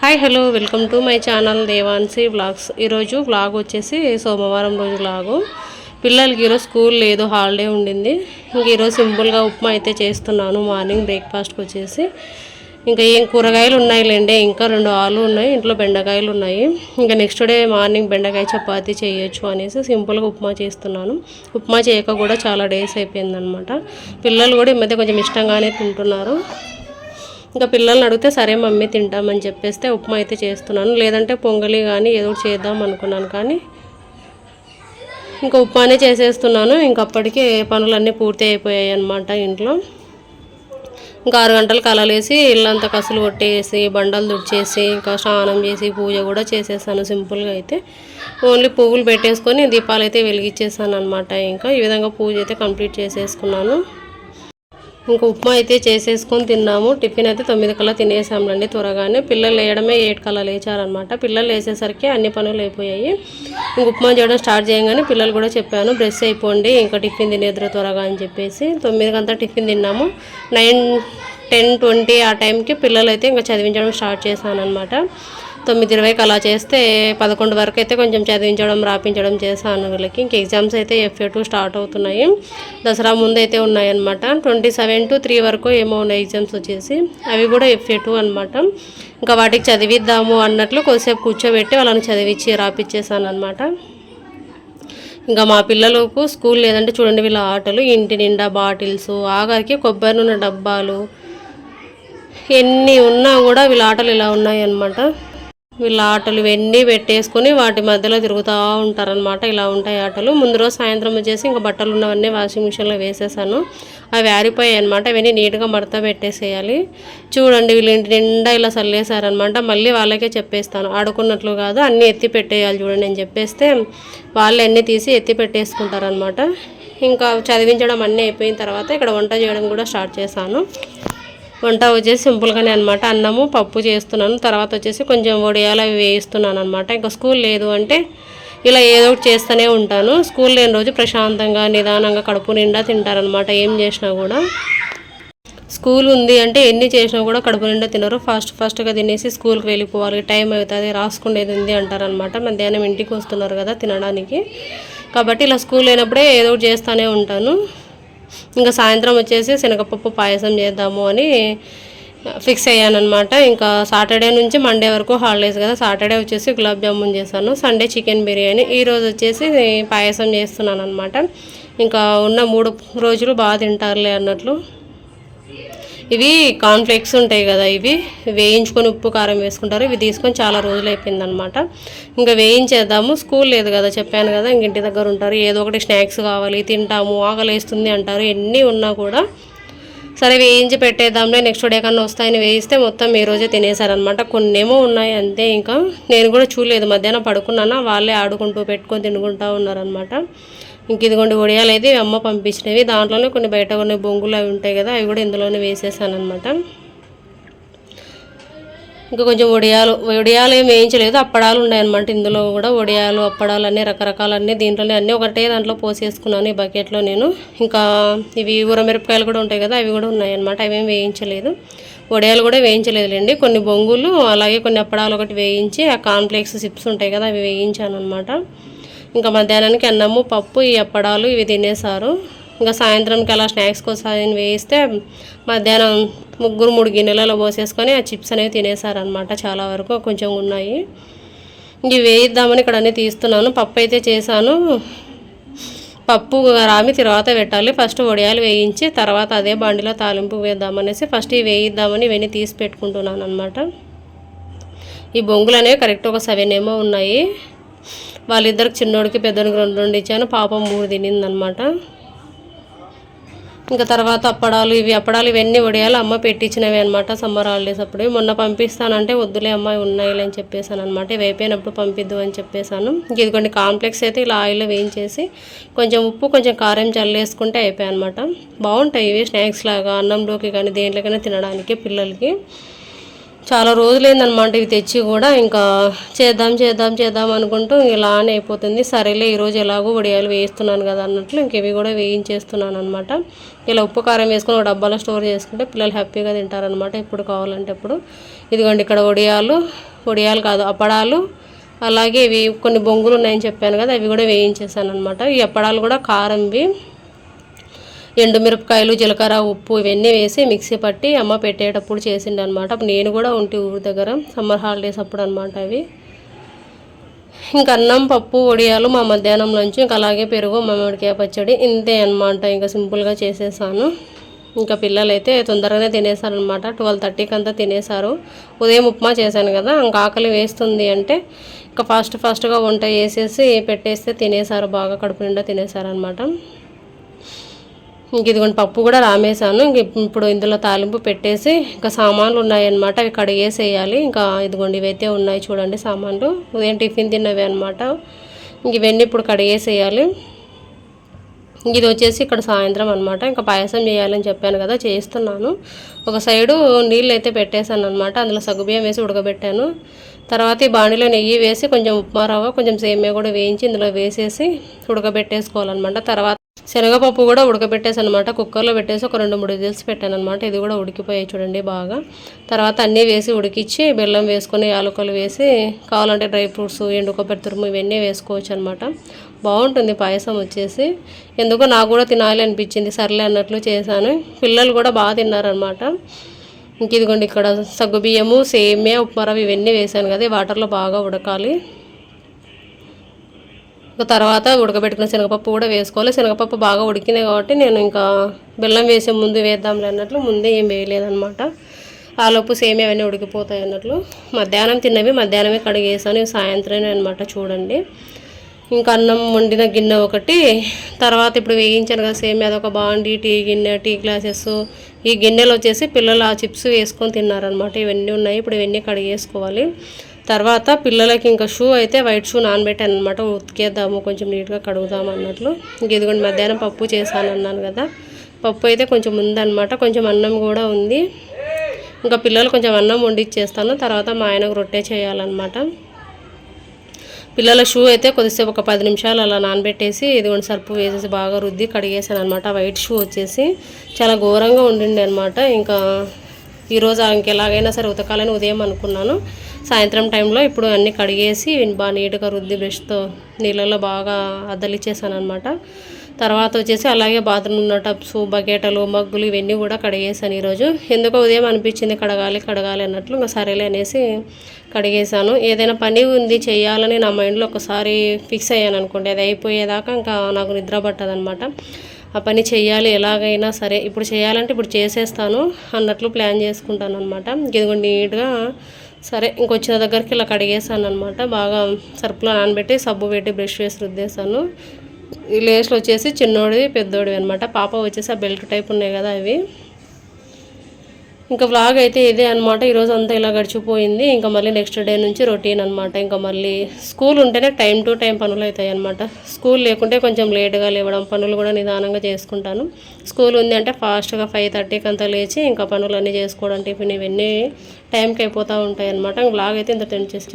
Hi hello welcome to my channel Devansi vlogs. ఈరోజు vlog వచ్చేసి సోమవారం రోజు వ్లాగు. పిల్లలకి ఈరోజు స్కూల్ లేదు హాలిడే ఉండింది. ఇంక ఈరోజు సింపుల్గా ఉప్మా అయితే చేస్తున్నాను మార్నింగ్ బ్రేక్ఫాస్ట్కి వచ్చేసి. ఇంకా ఏం కూరగాయలు ఉన్నాయిలేండి ఇంకా రెండు ఆలు ఉన్నాయి ఇంట్లో బెండకాయలు ఉన్నాయి. ఇంకా నెక్స్ట్ డే మార్నింగ్ బెండకాయ చపాతి చేయొచ్చు అనేసి సింపుల్గా ఉప్మా చేస్తున్నాను. ఉప్మా చేయక కూడా చాలా డేస్ అయిపోయిందనమాట. పిల్లలు కూడా ఈ మధ్య కొంచెం ఇష్టంగానే తింటున్నారు. ఇంకా పిల్లల్ని అడిగితే సరే మమ్మీ తింటామని చెప్పేస్తే ఉప్మా అయితే చేస్తున్నాను. లేదంటే పొంగలి కానీ ఏదో ఒకటి చేద్దాం అనుకున్నాను కానీ ఇంకా ఉప్మానే చేసేస్తున్నాను. ఇంకప్పటికే పనులన్నీ పూర్తి అయిపోయాయి అనమాట ఇంట్లో. ఇంకా ఆరు గంటలు కలలేసి ఇల్లంతా కసులు కొట్టేసి బండలు దుడిచేసి ఇంకా స్నానం చేసి పూజ కూడా చేసేసాను సింపుల్గా అయితే. ఓన్లీ పువ్వులు పెట్టేసుకొని దీపాలు అయితే వెలిగించేసాను అనమాట ఇంకా ఈ విధంగా పూజ అయితే కంప్లీట్ చేసేసుకున్నాను. ఇంకా ఉప్మా అయితే చేసేసుకొని తిన్నాము. టిఫిన్ అయితే తొమ్మిది కల్లా తినేసాంలండి త్వరగానే. పిల్లలు వేయడమే ఎయిట్ కల్లా లేచారనమాట పిల్లలు వేసేసరికి అన్ని పనులు అయిపోయాయి. ఇంక ఉప్మా చేయడం స్టార్ట్ చేయగానే పిల్లలు కూడా చెప్పాను బ్రష్ అయిపోండి ఇంకా టిఫిన్ తినేద్దరు త్వరగా అని చెప్పేసి. తొమ్మిదికంతా టిఫిన్ తిన్నాము. నైన్ టెన్ ట్వంటీ ఆ టైంకి పిల్లలు అయితే ఇంకా చదివించడం స్టార్ట్ చేశాను అనమాట తొమ్మిది ఇరవైకి అలా చేస్తే పదకొండు వరకు అయితే కొంచెం చదివించడం రాపించడం చేశాను వీళ్ళకి. ఇంక ఎగ్జామ్స్ అయితే ఎఫ్ఏ టూ స్టార్ట్ అవుతున్నాయి. దసరా ముందు అయితే ఉన్నాయన్నమాట. ట్వంటీ సెవెన్ టు త్రీ వరకు ఏమో ఉన్నాయి ఎగ్జామ్స్ వచ్చేసి. అవి కూడా ఎఫ్ఏ టూ అనమాట ఇంకా వాటికి చదివిద్దాము అన్నట్లు కొద్దిసేపు కూర్చోబెట్టి వాళ్ళని చదివించి రాపిచ్చేసాను అనమాట ఇంకా మా పిల్లలకు స్కూల్ లేదంటే చూడండి వీళ్ళ ఆటలు. ఇంటి నిండా బాటిల్స్ ఆఖరికి కొబ్బరి నూనె డబ్బాలు ఎన్ని ఉన్నా కూడా వీళ్ళ ఆటలు ఇలా ఉన్నాయన్నమాట. వీళ్ళ ఆటలు ఇవన్నీ పెట్టేసుకొని వాటి మధ్యలో తిరుగుతూ ఉంటారనమాట ఇలా ఉంటాయి ఆటలు. ముందు రోజు సాయంత్రం వచ్చేసి ఇంకా బట్టలు ఉన్నవన్నీ వాషింగ్ మిషన్లో వేసేసాను. అవి ఆరిపోయాయి అనమాట అవన్నీ నీట్గా మడత పెట్టేసేయాలి. చూడండి వీళ్ళు ఇంటి నిండా ఇలా చల్లేసారనమాట మళ్ళీ వాళ్ళకే చెప్పేస్తాను. ఆడుకున్నట్లు కాదు అన్నీ ఎత్తి పెట్టేయాలి చూడండి నేను చెప్పేస్తే వాళ్ళు అన్నీ తీసి ఎత్తి పెట్టేసుకుంటారనమాట ఇంకా చదివించడం అన్నీ అయిపోయిన తర్వాత ఇక్కడ వంట చేయడం కూడా స్టార్ట్ చేశాను. వంట వచ్చేసి సింపుల్గానే అనమాట అన్నము పప్పు చేస్తున్నాను. తర్వాత వచ్చేసి కొంచెం వడియాలు అవి వేయిస్తున్నాను అనమాట ఇంకా స్కూల్ లేదు అంటే ఇలా ఏదో ఒకటి చేస్తూనే ఉంటాను. స్కూల్ లేని రోజు ప్రశాంతంగా నిదానంగా కడుపు నిండా తింటారనమాట ఏం చేసినా కూడా. స్కూల్ ఉంది అంటే ఎన్ని చేసినా కూడా కడుపు నిండా తినరు. ఫాస్ట్ ఫాస్ట్గా తినేసి స్కూల్కి వెళ్ళిపోవాలి. టైం అవుతుంది రాసుకునేది ఉంది అంటారనమాట మధ్యాహ్నం ఇంటికి వస్తున్నారు కదా తినడానికి. కాబట్టి ఇలా స్కూల్ లేనప్పుడే ఏదో ఒకటి చేస్తూనే ఉంటాను. ఇంకా సాయంత్రం వచ్చేసి శనగపప్పు పాయసం చేద్దాము అని ఫిక్స్ అయ్యానమాట ఇంకా సాటర్డే నుంచి మండే వరకు హాలిడేస్ కదా. సాటర్డే వచ్చేసి గులాబ్ జామున్ చేశాను. Sunday chicken biryani. ఈరోజు వచ్చేసి పాయసం చేస్తున్నాను అనమాట ఇంకా ఉన్న మూడు రోజులు బాగా తింటారులే అన్నట్లు. ఇవి కాన్ఫ్లెక్స్ ఉంటాయి కదా ఇవి. వేయించుకొని ఉప్పు కారం వేసుకుంటారు. ఇవి తీసుకొని చాలా రోజులు అయిపోయిందనమాట ఇంకా వేయించేద్దాము. స్కూల్ లేదు కదా చెప్పాను కదా ఇంక ఇంటి దగ్గర ఉంటారు. ఏదో ఒకటి స్నాక్స్ కావాలి తింటాము ఆకలేస్తుంది అంటారు. ఎన్ని ఉన్నా కూడా సరే వేయించి పెట్టేద్దాంలే. నెక్స్ట్ డే కన్నా వస్తాయని వేయిస్తే మొత్తం ఈ రోజే తినేసారనమాట కొన్నేమో ఉన్నాయి అంతే ఇంకా. నేను కూడా చూడలేదు. మధ్యాహ్నం పడుకున్నానా వాళ్ళే ఆడుకుంటూ పెట్టుకొని తినుకుంటూ ఉన్నారనమాట ఇంక ఇదిగోండి వడియాలు అయితే అమ్మ పంపించినవి. దాంట్లోనే కొన్ని బయట కొన్ని బొంగులు అవి ఉంటాయి కదా అవి కూడా ఇందులోనే వేసేసాను అనమాట ఇంకా కొంచెం వడియాలు వడియాలు ఏం వేయించలేదు. అప్పడాలు ఉన్నాయన్నమాట ఇందులో కూడా. వడియాలు అప్పడాలు అన్నీ రకరకాలన్నీ దీంట్లోనే అన్నీ ఒకటే దాంట్లో పోసేసుకున్నాను ఈ బకెట్లో నేను. ఇంకా ఇవి ఊరమిరపకాయలు కూడా ఉంటాయి కదా అవి కూడా ఉన్నాయన్నమాట. అవేం వేయించలేదు. వడియాలు కూడా వేయించలేదులేండి. కొన్ని బొంగులు అలాగే కొన్ని అప్పడాలు ఒకటి వేయించి ఆ కాన్ఫ్లెక్స్ సిప్స్ ఉంటాయి కదా అవి వేయించాను అనమాట ఇంకా మధ్యాహ్నానికి అన్నము పప్పు ఈ అప్పడాలు ఇవి తినేసారు ఇంకా సాయంత్రంకి అలా స్నాక్స్ కోసం వేయిస్తే మధ్యాహ్నం ముగ్గురు మూడు గిన్నెలలో పోసేసుకొని ఆ చిప్స్ అనేవి తినేసారనమాట చాలా వరకు కొంచెం ఉన్నాయి. ఇవి వేయిద్దామని ఇక్కడ అన్నీ తీస్తున్నాను. పప్పు అయితే చేశాను. పప్పు రామి తర్వాత పెట్టాలి. ఫస్ట్ వడియాలు వేయించి తర్వాత అదే బండిలో తాలింపు వేద్దామనేసి ఫస్ట్ ఇవి వేయిద్దామని ఇవన్నీ తీసి పెట్టుకుంటున్నాను అనమాట ఈ బొంగులు అనేవి కరెక్ట్ ఒక సెవెన్ ఏమో ఉన్నాయి. వాళ్ళిద్దరికి చిన్నోడికి పెద్దోడికి రెండు రెండు ఇచ్చాను. పాపం మూడు తినిందనమాట ఇంకా తర్వాత అప్పడాలు ఇవి అప్పడాలు ఇవన్నీ వడియాలు అమ్మ పెట్టించినవి అనమాట సమ్మర్ హాలిడేస్ అప్పుడు. మొన్న పంపిస్తానంటే వద్దులే అమ్మాయి ఉన్నాయిలే అని చెప్పేసాను అనమాట ఇవి అయిపోయినప్పుడు పంపిద్దు అని చెప్పేశాను. ఇది కొన్ని కాంప్లెక్స్ అయితే ఇలా ఆయిల్ వేయించేసి కొంచెం ఉప్పు కొంచెం కారం చల్లేసుకుంటే అయిపోయాయి అనమాట బాగుంటాయి ఇవి స్నాక్స్ లాగా అన్నంలోకి కానీ దేంట్లోకైనా తినడానికి పిల్లలకి. చాలా రోజులైందనమాట ఇవి తెచ్చి కూడా. ఇంకా చేద్దాం చేద్దాం చేద్దాం అనుకుంటూ ఇలానే అయిపోతుంది. సరేలే ఈరోజు ఎలాగో వడియాలు వేయిస్తున్నాను కదా అన్నట్లు ఇంక ఇవి కూడా వేయించేస్తున్నాను అనమాట ఇలా ఉప్పు కారం వేసుకుని ఒక డబ్బాలో స్టోర్ చేసుకుంటే పిల్లలు హ్యాపీగా తింటారనమాట ఎప్పుడు కావాలంటే ఎప్పుడు. ఇదిగోండి ఇక్కడ వడియాలు. వడియాలు కాదు అప్పడాలు. అలాగే ఇవి కొన్ని బొంగులు ఉన్నాయని చెప్పాను కదా అవి కూడా వేయించేసాను అనమాట ఈ అప్పడాలు కూడా కారంవి. ఎండుమిరపకాయలు జీలకర్ర ఉప్పు ఇవన్నీ వేసి మిక్సీ పట్టి అమ్మ పెట్టేటప్పుడు చేసిండు అనమాట అప్పుడు నేను కూడా ఉంటే ఊరి దగ్గర సమ్మర్ హాలిడేస్ అప్పుడు అనమాట అవి. ఇంకా అన్నం పప్పు వడియాలు మా మధ్యాహ్నం నుంచి ఇంకా అలాగే పెరుగు మామిడికాయ పచ్చడి ఇంతే అనమాట ఇంకా సింపుల్గా చేసేసాను. ఇంకా పిల్లలు అయితే తొందరగానే తినేసారనమాట. ట్వెల్వ్ థర్టీకి అంతా తినేసారు. ఉదయం ఉప్మా చేశాను కదా ఇంకా ఆకలి వేస్తుంది అంటే ఇంకా ఫాస్ట్ ఫాస్ట్గా వంట వేసేసి పెట్టేస్తే తినేసారు బాగా కడుపు నిండా తినేసారనమాట. ఇంక ఇదిగోండి పప్పు కూడా రామేశాను. ఇంక ఇప్పుడు ఇందులో తాలింపు పెట్టేసి ఇంకా సామాన్లు ఉన్నాయన్నమాట. అవి కడిగేసేయాలి. ఇంకా ఇదిగోండి ఇవైతే ఉన్నాయి చూడండి సామాన్లు. ఉదయం టిఫిన్ తిన్నవి అనమాట ఇంక ఇవన్నీ ఇప్పుడు కడిగేసేయాలి. ఇది వచ్చేసి ఇక్కడ సాయంత్రం అనమాట ఇంకా పాయసం చేయాలని చెప్పాను కదా చేస్తున్నాను ఒక సైడు నీళ్ళు అయితే పెట్టేశాను అనమాట అందులో సగ్గుబియ్యం వేసి ఉడకబెట్టాను. తర్వాత ఈ బాణీలో నెయ్యి వేసి కొంచెం ఉప్మా రవ్వ కొంచెం సేమియా కూడా వేయించి ఇందులో వేసేసి ఉడకబెట్టేసుకోవాలన్నమాట. తర్వాత శనగపప్పు కూడా ఉడకబెట్టేసి అనమాట కుక్కర్లో పెట్టేసి ఒక రెండు మూడు విజిల్స్ పెట్టాను అనమాట ఇది కూడా ఉడికిపోయాయి చూడండి బాగా. తర్వాత అన్నీ వేసి ఉడికిచ్చి బెల్లం వేసుకొని యాలకులు వేసి కావాలంటే డ్రై ఫ్రూట్స్ ఎండు కొబ్బరి తురుము ఇవన్నీ వేసుకోవచ్చు అనమాట బాగుంటుంది పాయసం వచ్చేసి. ఎందుకో నాకు కూడా తినాలి అనిపించింది. సర్లే అన్నట్లు చేశాను. పిల్లలు కూడా బాగా తిన్నారనమాట. ఇంక ఇదిగోండి ఇక్కడ సగ్గుబియ్యము సేమియా ఉప్మా రవ్వ ఇవన్నీ వేసాను కదా వాటర్లో బాగా ఉడకాలి. తర్వాత ఉడకబెట్టుకున్న శనగపప్పు కూడా వేసుకోవాలి. శనగపప్పు బాగా ఉడికినాయి కాబట్టి నేను ఇంకా బెల్లం వేసే ముందు వేద్దాంలే అన్నట్లు ముందే ఏం వేయలేదనమాట ఆలోపు సేమ్ అవన్నీ ఉడికిపోతాయి అన్నట్లు. మధ్యాహ్నం తిన్నవి మధ్యాహ్నమే కడిగేసాను. సాయంత్రమే అనమాట చూడండి. ఇంకా అన్నం వండిన గిన్నె ఒకటి. తర్వాత ఇప్పుడు వేయించాను కదా సేమ్ అదొక బాండి టీ గిన్నె టీ గ్లాసెస్. ఈ గిన్నెలు వచ్చేసి పిల్లలు ఆ చిప్స్ వేసుకొని తిన్నారనమాట ఇవన్నీ ఉన్నాయి. ఇప్పుడు ఇవన్నీ కడిగేసుకోవాలి. తర్వాత పిల్లలకి ఇంకా షూ అయితే వైట్ షూ నానబెట్టాను అనమాట ఉతికేద్దాము కొంచెం నీట్గా కడుగుదాము అన్నట్లు. ఇంక ఇదిగోండి మధ్యాహ్నం పప్పు చేశాను అన్నాను కదా. పప్పు అయితే కొంచెం ఉందన్నమాట. కొంచెం అన్నం కూడా ఉంది. ఇంకా పిల్లలు కొంచెం అన్నం వండిచ్చేస్తాను. తర్వాత మా ఆయనకు రొట్టె చేయాలన్నమాట. పిల్లల షూ అయితే కొద్దిసేపు ఒక పది నిమిషాలు అలా నానబెట్టేసి ఇదిగోండి సర్పు వేసేసి బాగా రుద్ది కడిగేసాను అనమాట వైట్ షూ వచ్చేసి చాలా ఘోరంగా ఉండిండే అనమాట ఇంకా ఈరోజు ఇంకెలాగైనా సరే ఉతకాలని ఉదయం అనుకున్నాను. సాయంత్రం టైంలో ఇప్పుడు అన్నీ కడిగేసి బాగా నీట్గా రుద్ది బ్రష్తో నీళ్ళలో బాగా అద్దలిచ్చేసాను అనమాట తర్వాత వచ్చేసి అలాగే బాత్రూమ్ ఉన్న టబ్స్ బకెటలు మగ్గులు ఇవన్నీ కూడా కడిగేసాను ఈరోజు. ఎందుకో ఉదయం అనిపించింది కడగాలి కడగాలి అన్నట్లు ఇంకా సరేలే అనేసి కడిగేసాను. ఏదైనా పని ఉంది చేయాలని నా మైండ్లో ఒకసారి ఫిక్స్ అయ్యాను అనుకోండి. అది అయిపోయేదాకా ఇంకా నాకు నిద్ర పట్టదనమాట ఆ పని చేయాలి ఎలాగైనా సరే ఇప్పుడు చేయాలంటే ఇప్పుడు చేసేస్తాను అన్నట్లు ప్లాన్ చేసుకుంటాను అనమాట ఇదిగో నీట్గా సరే ఇంకొచ్చిన దగ్గరికి ఇలా కడిగేసాను అనమాట బాగా సర్పులో నానబెట్టి సబ్బు పెట్టి బ్రష్ వేసి రుద్దేశాను. ఈ లేస్లు వచ్చేసి చిన్నోడివి పెద్దోడివి అనమాట పాప వచ్చేసి ఆ బెల్ట్ టైప్ ఉన్నాయి కదా అవి. ఇంకా వ్లాగ్ అయితే ఇదే అనమాట ఈరోజు అంతా ఇలా గడిచిపోయింది. ఇంకా మళ్ళీ నెక్స్ట్ డే నుంచి రొటీన్ అనమాట ఇంకా మళ్ళీ స్కూల్ ఉంటేనే టైం టు టైం పనులు అవుతాయి అనమాట స్కూల్ లేకుంటే కొంచెం లేట్గా లేవడం పనులు కూడా నిదానంగా చేసుకుంటాను. స్కూల్ ఉంది అంటే ఫాస్ట్గా ఫైవ్ థర్టీకి అంతా లేచి ఇంకా పనులన్నీ చేసుకోవడం టిఫిన్ ఇవన్నీ టైంకి అయిపోతూ ఉంటాయి అనమాట వ్లాగ్ అయితే ఇంత టెన్ చేసి